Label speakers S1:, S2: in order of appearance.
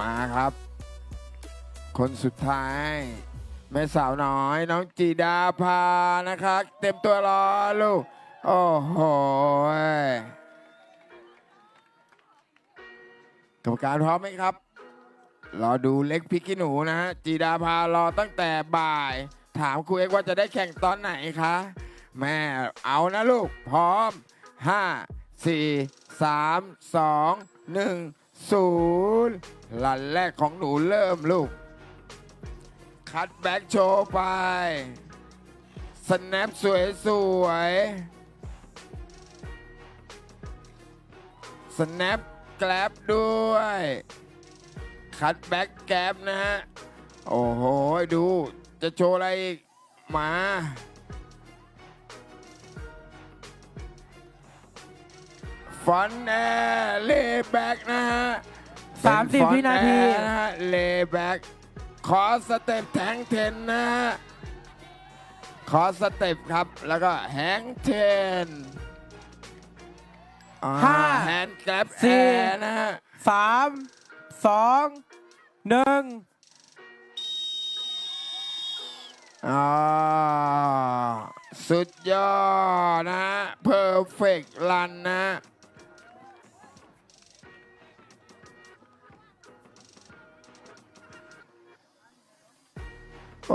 S1: มาครับ คนสุดท้าย แม่สาวน้อยน้องจีดาพานะครับ เต็มตัวรอลูก โอ้โหกรรมการพร้อมไหมครับ รอดูเล็กพริกขี้หนูนะฮะจีดาพารอตั้งแต่บ่าย ถามครูเอกว่าจะได้แข่งตอนไหนคะ แม่เอานะลูก พร้อม 5 4 3 2 1 0ลันแรกของหนูเริ่มลูก คัดแบ็กโชว์ไป สแนปสวยสวยสแนปแกลบด้วย คัดแบ็กแกลบนะฮะ โอ้โห ดู จะโชว์อะไรอีก มา ฟอนแอร์เลแบ็กนะฮะ
S2: สามสิบ
S1: เป็
S2: วินาที
S1: ฟอแอร์นะฮะเลแบ็กขอสเต็ปแทงเทนนะฮะขอสเต็ปครับ แล้วก็แฮงเทนอ่
S2: ห้า
S1: แฮนด์แกลบ
S2: สี่
S1: แอร์นะฮะ
S2: สามสองหนึ่ง
S1: อ่าสุดยอดนะฮะเพอร์เฟกต์รันนะ โอ้